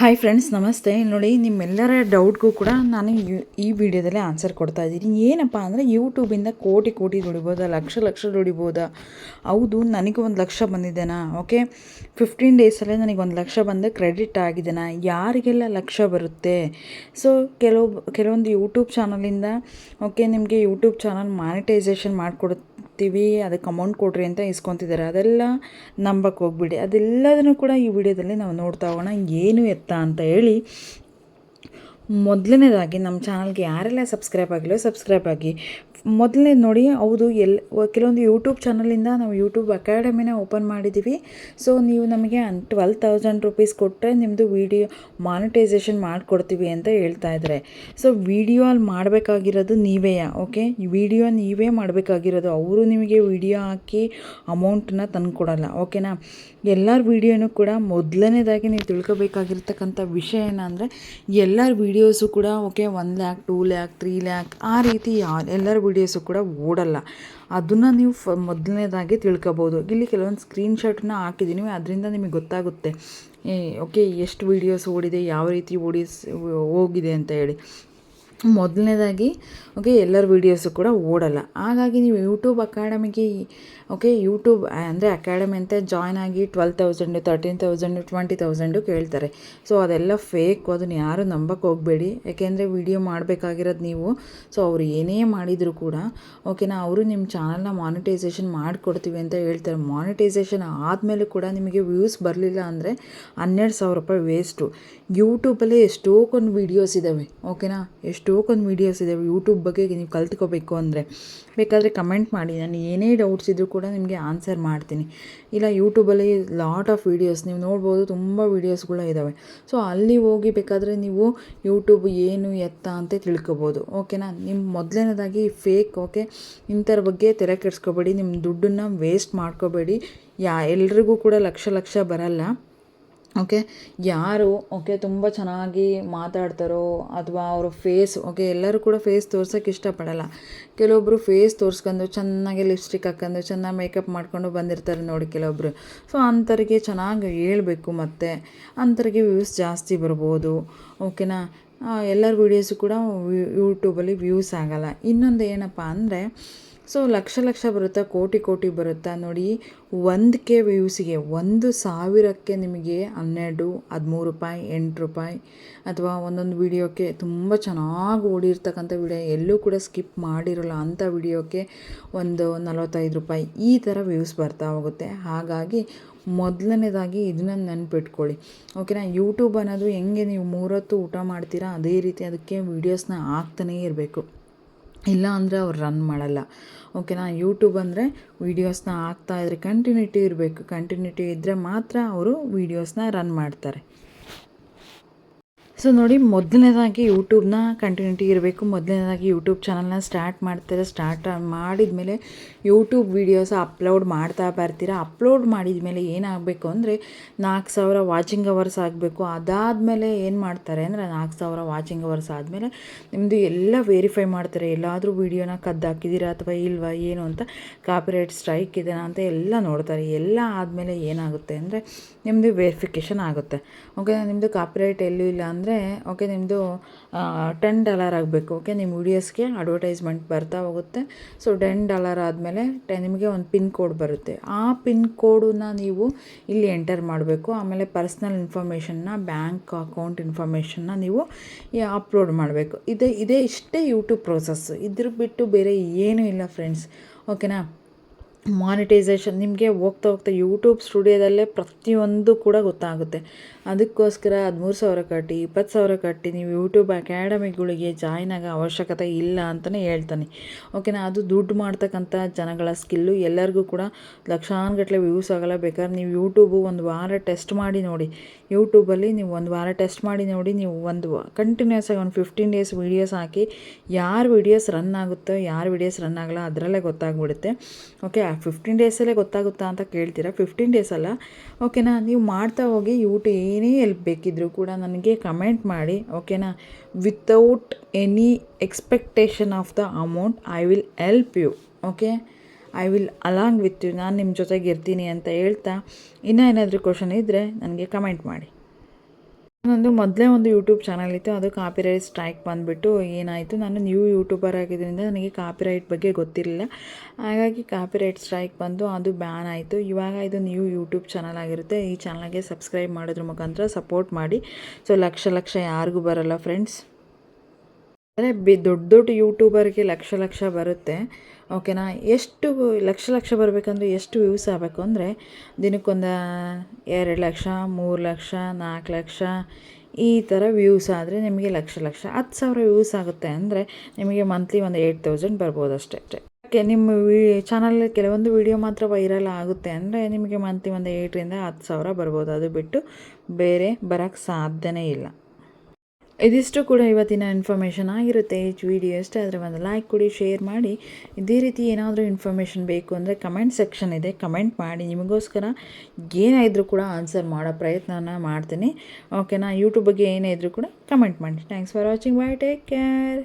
Hi friends ನಮಸ್ತೆ. ನೋಡಿ, ನಿಮ್ಮೆಲ್ಲರ ಡೌಟ್ಗೂ ಕೂಡ ನಾನು ಈ ವಿಡಿಯೋದಲ್ಲಿ ಆನ್ಸರ್ ಕೊಡ್ತಾ ಇದ್ದೀನಿ. ಏನಪ್ಪ ಅಂದರೆ ಯೂಟ್ಯೂಬಿಂದ ಕೋಟಿ ಕೋಟಿ ದುಡಿಬೋದಾ, ಲಕ್ಷ ಲಕ್ಷ ದುಡಿಬೋದಾ? ಹೌದು, ನನಗೆ ಒಂದು ಲಕ್ಷ ಬಂದಿದ್ದೇನಾ ಓಕೆ ಫಿಫ್ಟೀನ್ ಡೇಸಲ್ಲೇ ನನಗೆ ಒಂದು ಲಕ್ಷ ಬಂದು ಕ್ರೆಡಿಟ್ ಆಗಿದೆನಾ? ಯಾರಿಗೆಲ್ಲ ಲಕ್ಷ ಬರುತ್ತೆ? ಸೊ ಕೆಲವು ಕೆಲವೊಂದು ಯೂಟ್ಯೂಬ್ ಚಾನಲಿಂದ ಓಕೆ ನಿಮಗೆ ಯೂಟ್ಯೂಬ್ ಚಾನಲ್ ಮಾನಿಟೈಸೇಷನ್ ಮಾಡಿಕೊಡ್ತೀವಿ ಅದಕ್ಕೆ ಅಮೌಂಟ್ ಕೊಡ್ರಿ ಅಂತ ಇಸ್ಕೊತಿದ್ದಾರೆ ಅದೆಲ್ಲ ನಂಬಕ್ಕೆ ಹೋಗ್ಬಿಡಿ. ಅದೆಲ್ಲದನ್ನು ಕೂಡ ಈ ವಿಡಿಯೋದಲ್ಲಿ ನಾವು ನೋಡ್ತಾ ಹೋಗೋಣ. ಏನು ಎತ್ತ ಅಂತ ಹೇಳಿ ಮೊದಲನೇದಾಗಿ ನಮ್ಮ ಚಾನಲ್ಗೆ ಯಾರೆಲ್ಲ ಸಬ್ಸ್ಕ್ರೈಬ್ ಆಗಿಲ್ಲ ಸಬ್ಸ್ಕ್ರೈಬ್ ಆಗಿ. ಮೊದಲನೇ ನೋಡಿ, ಹೌದು, ಎಲ್, ಕೆಲವೊಂದು ಯೂಟ್ಯೂಬ್ ಚಾನಲಿಂದ ನಾವು ಯೂಟ್ಯೂಬ್ ಅಕಾಡೆಮಿನ ಓಪನ್ ಮಾಡಿದ್ದೀವಿ ಸೊ ನೀವು ನಮಗೆ ಟ್ವೆಲ್ ತೌಸಂಡ್ ರುಪೀಸ್ ಕೊಟ್ಟರೆ ನಿಮ್ಮದು ವಿಡಿಯೋ ಮಾನಿಟೈಸೇಷನ್ ಮಾಡಿಕೊಡ್ತೀವಿ ಅಂತ ಹೇಳ್ತಾ ಇದ್ದಾರೆ. ಸೊ ವಿಡಿಯೋ ಅಲ್ಲಿ ಮಾಡಬೇಕಾಗಿರೋದು ನೀವೇ ಓಕೆ ವಿಡಿಯೋ ನೀವೇ ಮಾಡಬೇಕಾಗಿರೋದು. ಅವರು ನಿಮಗೆ ವಿಡಿಯೋ ಹಾಕಿ ಅಮೌಂಟನ್ನ ತಂದುಕೊಡಲ್ಲ ಓಕೆನಾ ಎಲ್ಲರ ವೀಡಿಯೋನೂ ಕೂಡ ಮೊದಲನೇದಾಗಿ ನೀವು ತಿಳ್ಕೊಬೇಕಾಗಿರ್ತಕ್ಕಂಥ ವಿಷಯ ಏನಂದರೆ, ಎಲ್ಲರ ವೀಡಿಯೋಸು ಕೂಡ okay one lakh two lakh three lakh ಆ ರೀತಿ ಯಾ, ಎಲ್ಲರ ವೀಡಿಯೋಸು ಕೂಡ ಓಡಲ್ಲ. ಅದನ್ನು ನೀವು ಫ, ಮೊದಲನೇದಾಗಿ ತಿಳ್ಕೊಬೋದು. ಇಲ್ಲಿ ಕೆಲವೊಂದು ಸ್ಕ್ರೀನ್ಶಾಟನ್ನ ಹಾಕಿದ್ದೀನಿ ಅದರಿಂದ ನಿಮಗೆ ಗೊತ್ತಾಗುತ್ತೆ. ಓಕೆ ಎಷ್ಟು ವೀಡಿಯೋಸ್ ಓಡಿದೆ, ಯಾವ ರೀತಿ ಓಡಿಸ್ ಹೋಗಿದೆ ಅಂತ ಹೇಳಿ. ಮೊದಲನೇದಾಗಿ ಓಕೆ ಎಲ್ಲರ ವೀಡಿಯೋಸು ಕೂಡ ಓಡಲ್ಲ. ಹಾಗಾಗಿ ನೀವು ಯೂಟ್ಯೂಬ್ ಅಕಾಡೆಮಿಗೆ ಓಕೆ ಯೂಟ್ಯೂಬ್ ಅಂದರೆ ಅಕಾಡೆಮಿ ಅಂತ ಜಾಯ್ನ್ ಆಗಿ twelve thousand thirteen thousand twenty thousand ಕೇಳ್ತಾರೆ. ಸೊ ಅದೆಲ್ಲ ಫೇಕ್ ಅದನ್ನು ಯಾರು ನಂಬಕ್ಕೆ ಹೋಗಬೇಡಿ. ಯಾಕೆಂದರೆ ವಿಡಿಯೋ ಮಾಡಬೇಕಾಗಿರೋದು ನೀವು. ಸೊ ಅವ್ರು ಏನೇ ಮಾಡಿದರೂ ಕೂಡ ಓಕೆನಾ ಅವರು ನಿಮ್ಮ ಚಾನಲ್ನ ಮಾನಿಟೈಸೇಷನ್ ಮಾಡಿಕೊಡ್ತೀವಿ ಅಂತ ಹೇಳ್ತಾರೆ. ಮಾನಿಟೈಸೇಷನ್ ಆದಮೇಲೆ ಕೂಡ ನಿಮಗೆ ವ್ಯೂಸ್ ಬರಲಿಲ್ಲ ಅಂದರೆ ಹನ್ನೆರಡು ಸಾವಿರ ರೂಪಾಯಿ ವೇಸ್ಟು ಯೂಟ್ಯೂಬಲ್ಲಿ ಎಷ್ಟೋಕೊಂದು ವೀಡಿಯೋಸ್ ಇದ್ದಾವೆ ಓಕೆನಾ ಎಷ್ಟೋಕೊಂದು ವೀಡಿಯೋಸ್ ಇದೆ ಯೂಟ್ಯೂಬ್ ಬಗ್ಗೆ ನೀವು ಕಲ್ತ್ಕೋಬೇಕು ಅಂದರೆ, ಬೇಕಾದರೆ ಕಮೆಂಟ್ ಮಾಡಿ. ನಾನು ಏನೇ ಡೌಟ್ಸ್ ಇದ್ದರೂ ಕೂಡ ನಿಮಗೆ ಆನ್ಸರ್ ಮಾಡ್ತೀನಿ. ಇಲ್ಲ ಯೂಟ್ಯೂಬಲ್ಲಿ ಲಾಟ್ ಆಫ್ ವೀಡಿಯೋಸ್ ನೀವು ನೋಡ್ಬೋದು ತುಂಬ ವೀಡಿಯೋಸ್ಗಳ ಇದ್ದಾವೆ ಸೊ ಅಲ್ಲಿ ಹೋಗಿ ಬೇಕಾದರೆ ನೀವು ಯೂಟ್ಯೂಬ್ ಏನು ಎತ್ತ ಅಂತ ತಿಳ್ಕೊಬೋದು ಓಕೆನಾ ನಿಮ್ಮ ಮೊದಲನೇದಾಗಿ ಫೇಕ್ ಓಕೆ ಇಂಥರ ಬಗ್ಗೆ ತೆರೆ ಕೆಡಿಸ್ಕೋಬೇಡಿ ನಿಮ್ಮ ದುಡ್ಡನ್ನು ವೇಸ್ಟ್ ಮಾಡ್ಕೋಬೇಡಿ. ಯಾ, ಎಲ್ರಿಗೂ ಕೂಡ ಲಕ್ಷ ಲಕ್ಷ ಬರಲ್ಲ. ಓಕೆ? ಯಾರು, ಓಕೆ, ತುಂಬ ಚೆನ್ನಾಗಿ ಮಾತಾಡ್ತಾರೋ ಅಥವಾ ಅವರ ಫೇಸ್, ಓಕೆ, ಎಲ್ಲರೂ ಕೂಡ ಫೇಸ್ ತೋರ್ಸೋಕ್ಕೆ ಇಷ್ಟಪಡಲ್ಲ. ಕೆಲವೊಬ್ಬರು ಫೇಸ್ ತೋರಿಸ್ಕೊಂಡು ಚೆನ್ನಾಗಿ ಲಿಪ್ಸ್ಟಿಕ್ ಹಾಕ್ಕೊಂಡು ಚೆನ್ನಾಗಿ ಮೇಕಪ್ ಮಾಡ್ಕೊಂಡು ಬಂದಿರ್ತಾರೆ ನೋಡಿ ಕೆಲವೊಬ್ಬರು ಸೊ, ಅಂಥವ್ರಿಗೆ ಚೆನ್ನಾಗಿ ಹೇಳಬೇಕು ಮತ್ತು. ಅಂಥವ್ರಿಗೆ ವ್ಯೂಸ್ ಜಾಸ್ತಿ ಬರ್ಬೋದು, ಓಕೆನಾ? ಎಲ್ಲರ ವೀಡಿಯೋಸು ಕೂಡ ಯೂಟ್ಯೂಬಲ್ಲಿ ವ್ಯೂಸ್ ಆಗಲ್ಲ. ಇನ್ನೊಂದು ಏನಪ್ಪ ಅಂದರೆ ಸೊ ಲಕ್ಷ ಲಕ್ಷ ಬರುತ್ತಾ, ಕೋಟಿ ಕೋಟಿ ಬರುತ್ತಾ ನೋಡಿ ಒಂದು ಕೆ ವ್ಯೂಸಿಗೆ, ಒಂದು ಸಾವಿರಕ್ಕೆ ನಿಮಗೆ ಹನ್ನೆರಡು, ಹದಿಮೂರು ರೂಪಾಯಿ, ಎಂಟು ರೂಪಾಯಿ ಅಥವಾ ಒಂದೊಂದು ವಿಡಿಯೋಕ್ಕೆ ತುಂಬ ಚೆನ್ನಾಗಿ ಓಡಿರ್ತಕ್ಕಂಥ ವಿಡಿಯೋ ಎಲ್ಲೂ ಕೂಡ ಸ್ಕಿಪ್ ಮಾಡಿರೋಲ್ಲ ಅಂಥ ವಿಡಿಯೋಕ್ಕೆ ಒಂದು ನಲವತ್ತೈದು ರೂಪಾಯಿ ಈ ಥರ ವ್ಯೂಸ್ ಬರ್ತಾ ಹೋಗುತ್ತೆ. ಹಾಗಾಗಿ ಮೊದಲನೇದಾಗಿ ಇದನ್ನ ನೆನ್ಪಿಟ್ಕೊಳ್ಳಿ. ಓಕೆನಾ, ಯೂಟ್ಯೂಬ್ ಅನ್ನೋದು ಹೆಂಗೆ ನೀವು ಮೂರೊತ್ತು ಊಟ ಮಾಡ್ತೀರಾ, ಅದೇ ರೀತಿ ಅದಕ್ಕೆ ವೀಡಿಯೋಸ್ನ ಹಾಕ್ತಾನೇ ಇರಬೇಕು. ಇಲ್ಲ ಅಂದರೆ ಅವ್ರು ರನ್ ಮಾಡಲ್ಲ. ಓಕೆನಾ ಯೂಟ್ಯೂಬ್ ಅಂದರೆ ವೀಡಿಯೋಸ್ನ ಹಾಕ್ತಾಯಿದ್ರೆ ಕಂಟಿನ್ಯೂಟಿ ಇರಬೇಕು. ಕಂಟಿನ್ಯೂಟಿ ಇದ್ದರೆ ಮಾತ್ರ ಅವರು ವೀಡಿಯೋಸ್ನ ರನ್ ಮಾಡ್ತಾರೆ. ಸೊ ನೋಡಿ, ಮೊದಲನೇದಾಗಿ ಯೂಟ್ಯೂಬ್ನ ಕಂಟಿನ್ಯೂಟಿ ಇರಬೇಕು. ಮೊದಲನೇದಾಗಿ ಯೂಟ್ಯೂಬ್ ಚಾನಲ್ನ ಸ್ಟಾರ್ಟ್ ಮಾಡ್ತಾರೆ ಸ್ಟಾರ್ಟ್ ಮಾಡಿದ ಮೇಲೆ ಯೂಟ್ಯೂಬ್ ವೀಡಿಯೋಸ್ ಅಪ್ಲೋಡ್ ಮಾಡ್ತಾ ಬರ್ತೀರಾ ಅಪ್ಲೋಡ್ ಮಾಡಿದ ಮೇಲೆ ಏನಾಗಬೇಕು ಅಂದರೆ ನಾಲ್ಕು ಸಾವಿರ ವಾಚಿಂಗ್ ಅವರ್ಸ್ ಆಗಬೇಕು. ಅದಾದಮೇಲೆ ಏನು ಮಾಡ್ತಾರೆ ಅಂದರೆ ನಾಲ್ಕು ಸಾವಿರ ವಾಚಿಂಗ್ ಅವರ್ಸ್ ಆದಮೇಲೆ ನಿಮ್ಮದು ಎಲ್ಲ ವೆರಿಫೈ ಮಾಡ್ತಾರೆ. ಎಲ್ಲಾದರೂ ವೀಡಿಯೋನ ಕದ್ದಾಕಿದ್ದೀರಾ ಅಥವಾ ಇಲ್ವಾ, ಏನು ಅಂತ ಕಾಪಿರೈಟ್ ಸ್ಟ್ರೈಕ್ ಇದೆಯಾ ಅಂತ ಎಲ್ಲ ನೋಡ್ತಾರೆ. ಎಲ್ಲ ಆದಮೇಲೆ ಏನಾಗುತ್ತೆ ಅಂದರೆ ನಿಮ್ಮದು ವೆರಿಫಿಕೇಷನ್ ಆಗುತ್ತೆ. ಓಕೆ ನಿಮ್ಮದು ಕಾಪಿರೈಟ್ ಎಲ್ಲೂ ಇಲ್ಲ ಅಂದರೆ ಓಕೆ ನಿಮ್ಮದು ಟೆನ್ ಡಾಲರ್ ಆಗಬೇಕು ಓಕೆ ನಿಮ್ಮ ವೀಡಿಯೋಸ್ಗೆ ಅಡ್ವರ್ಟೈಸ್ಮೆಂಟ್ ಬರ್ತಾ ಹೋಗುತ್ತೆ. ಸೊ ಟೆನ್ ಡಾಲರ್ ಆದಮೇಲೆ ಟೆ ನಿಮಗೆ ಒಂದು ಪಿನ್ ಕೋಡ್ ಬರುತ್ತೆ. ಆ ಪಿನ್ ಕೋಡನ್ನ ನೀವು ಇಲ್ಲಿ ಎಂಟರ್ ಮಾಡಬೇಕು. ಆಮೇಲೆ ಪರ್ಸ್ನಲ್ ಇನ್ಫಾರ್ಮೇಷನ್ನ ಬ್ಯಾಂಕ್ ಅಕೌಂಟ್ ಇನ್ಫಾರ್ಮೇಷನ್ನ ನೀವು ಅಪ್ಲೋಡ್ ಮಾಡಬೇಕು. ಇದೇ ಇದೇ ಇಷ್ಟೇ ಯೂಟ್ಯೂಬ್ ಪ್ರೋಸೆಸ್ ಇದ್ರ ಬಿಟ್ಟು ಬೇರೆ ಏನೂ ಇಲ್ಲ ಫ್ರೆಂಡ್ಸ್ ಓಕೆನಾ ಮಾನಿಟೈಸೇಷನ್ ನಿಮಗೆ ಹೋಗ್ತಾ ಹೋಗ್ತಾ ಯೂಟ್ಯೂಬ್ ಸ್ಟುಡಿಯೋದಲ್ಲೇ ಪ್ರತಿಯೊಂದು ಕೂಡ ಗೊತ್ತಾಗುತ್ತೆ. ಅದಕ್ಕೋಸ್ಕರ ಹದಿಮೂರು ಸಾವಿರ ಕಟ್ಟಿ, ಇಪ್ಪತ್ತು ಸಾವಿರ ಕಟ್ಟಿ ನೀವು ಯೂಟ್ಯೂಬ್ ಅಕಾಡೆಮಿಗಳಿಗೆ ಜಾಯ್ನ್ ಆಗೋ ಅವಶ್ಯಕತೆ ಇಲ್ಲ ಅಂತಲೇ ಹೇಳ್ತಾನೆ. ಓಕೆನಾ ಅದು ದುಡ್ಡು ಮಾಡ್ತಕ್ಕಂಥ ಜನಗಳ ಸ್ಕಿಲ್ಲು ಎಲ್ಲರಿಗೂ ಕೂಡ ಲಕ್ಷಾನುಗಟ್ಟಲೆ ವ್ಯೂಸ್ ಆಗಲ್ಲ. ಬೇಕಾದ್ರೆ ನೀವು ಯೂಟ್ಯೂಬು ಒಂದು ವಾರ ಟೆಸ್ಟ್ ಮಾಡಿ ನೋಡಿ. ಯೂಟ್ಯೂಬಲ್ಲಿ ನೀವು ಒಂದು ವಾರ ಟೆಸ್ಟ್ ಮಾಡಿ ನೋಡಿ, ನೀವು ಒಂದು ಕಂಟಿನ್ಯೂಸ್ ಆಗಿ ಒಂದು ಫಿಫ್ಟೀನ್ ಡೇಸ್ ವೀಡಿಯೋಸ್ ಹಾಕಿ, ಯಾರು ವೀಡಿಯೋಸ್ ರನ್ ಆಗುತ್ತೋ, ಯಾರು ವೀಡಿಯೋಸ್ ರನ್ ಆಗಲ್ಲ, ಅದರಲ್ಲೇ ಗೊತ್ತಾಗ್ಬಿಡುತ್ತೆ. ಓಕೆ ಫಿಫ್ಟೀನ್ ಡೇಸಲ್ಲೇ ಗೊತ್ತಾಗುತ್ತಾ ಅಂತ ಕೇಳ್ತೀರಾ? ಫಿಫ್ಟೀನ್ ಡೇಸ್ ಅಲ್ಲ? ಓಕೆನಾ ನೀವು ಮಾಡ್ತಾ ಹೋಗಿ ಯೂಟ್ಯೂಬ್ ಏನೇ ಎಲ್ಪ್ ಬೇಕಿದ್ದರೂ ಕೂಡ ನನಗೆ ಕಮೆಂಟ್ ಮಾಡಿ ಓಕೆನಾ without any expectation of the amount I will help you okay I will along with you ನಾನು ನಿಮ್ಮ ಜೊತೆಗೆ ಇರ್ತೀನಿ ಅಂತ ಹೇಳ್ತಾ, ಇನ್ನೂ ಏನಾದರೂ ಕ್ವಶನ್ ಇದ್ದರೆ ನನಗೆ ಕಮೆಂಟ್ ಮಾಡಿ. ನಂದು ಮೊದಲೇ ಒಂದು ಯೂಟ್ಯೂಬ್ ಚಾನಲ್ ಇತ್ತು, ಅದು ಕಾಪಿರೈಟ್ ಸ್ಟ್ರೈಕ್ ಬಂದುಬಿಟ್ಟು ಏನಾಯಿತು, ನಾನು ನ್ಯೂ ಯೂಟ್ಯೂಬರ್ ಆಗಿದ್ದರಿಂದ ನನಗೆ ಕಾಪಿರೈಟ್ ಬಗ್ಗೆ ಗೊತ್ತಿರಲಿಲ್ಲ. ಹಾಗಾಗಿ ಕಾಪಿರೈಟ್ ಸ್ಟ್ರೈಕ್ ಬಂದು ಅದು ಬ್ಯಾನ್ ಆಯಿತು. ಇವಾಗ ಇದು ನ್ಯೂ ಯೂಟ್ಯೂಬ್ ಚಾನಲ್ ಆಗಿರುತ್ತೆ, ಈ ಚಾನಲ್ಗೆ ಸಬ್ಸ್ಕ್ರೈಬ್ ಮಾಡೋದ್ರ ಮುಖಾಂತರ ಸಪೋರ್ಟ್ ಮಾಡಿ. ಸೊ ಲಕ್ಷ ಲಕ್ಷ ಯಾರಿಗೂ ಬರಲ್ಲ ಫ್ರೆಂಡ್ಸ್ ಅಂದರೆ ಬಿ ದೊಡ್ಡ ದೊಡ್ಡ ಯೂಟ್ಯೂಬರ್ಗೆ ಲಕ್ಷ ಲಕ್ಷ ಬರುತ್ತೆ. ಓಕೆನಾ ಎಷ್ಟು ಲಕ್ಷ ಲಕ್ಷ ಬರಬೇಕಂದ್ರೆ ಎಷ್ಟು ವ್ಯೂಸ್ ಆಗಬೇಕು? ಅಂದರೆ ದಿನಕ್ಕೊಂದು ಎರಡು ಲಕ್ಷ, ಮೂರು ಲಕ್ಷ ನಾಲ್ಕು ಲಕ್ಷ ಈ ಥರ ವ್ಯೂಸ್ ಆದರೆ ನಿಮಗೆ ಲಕ್ಷ ಲಕ್ಷ. ಹತ್ತು ಸಾವಿರ ವ್ಯೂಸ್ ಆಗುತ್ತೆ ಅಂದರೆ ನಿಮಗೆ ಮಂತ್ಲಿ ಒಂದು ಏಯ್ಟ್ ತೌಸಂಡ್ ಬರ್ಬೋದು ಅಷ್ಟೇ ಓಕೆ ನಿಮ್ಮ ವಿ ಚಾನಲಲ್ಲಿ ಕೆಲವೊಂದು ವಿಡಿಯೋ ಮಾತ್ರ ವೈರಲ್ ಆಗುತ್ತೆ ಅಂದರೆ ನಿಮಗೆ ಮಂತ್ಲಿ ಒಂದು ಏಯ್ಟ್ರಿಂದ ಹತ್ತು ಸಾವಿರ ಬರ್ಬೋದು. ಅದು ಬಿಟ್ಟು ಬೇರೆ ಬರೋಕ್ಕೆ ಸಾಧ್ಯವೇ ಇಲ್ಲ. ಇದಿಷ್ಟು ಕೂಡ ಇವತ್ತಿನ ಇನ್ಫಾರ್ಮೇಷನ್ ಆಗಿರುತ್ತೆ. ಈ ವಿಡಿಯೋ ಇಷ್ಟ ಆದರೆ ಒಂದು ಲೈಕ್ ಕೊಡಿ ಶೇರ್ ಮಾಡಿ. ಇದೇ ರೀತಿ ಏನಾದರೂ ಇನ್ಫಾರ್ಮೇಷನ್ ಬೇಕು ಅಂದರೆ ಕಮೆಂಟ್ ಸೆಕ್ಷನ್ ಇದೆ. ಕಮೆಂಟ್ ಮಾಡಿ. ನಿಮಗೋಸ್ಕರ ಏನಾದರೂ ಕೂಡ ಆನ್ಸರ್ ಮಾಡೋ ಪ್ರಯತ್ನನ ಮಾಡ್ತೀನಿ. ಓಕೆನಾ ಯೂಟ್ಯೂಬ್ ಬಗ್ಗೆ ಏನೇ ಇದ್ದರೂ ಕೂಡ ಕಮೆಂಟ್ ಮಾಡಿ. Thanks for watching bye take care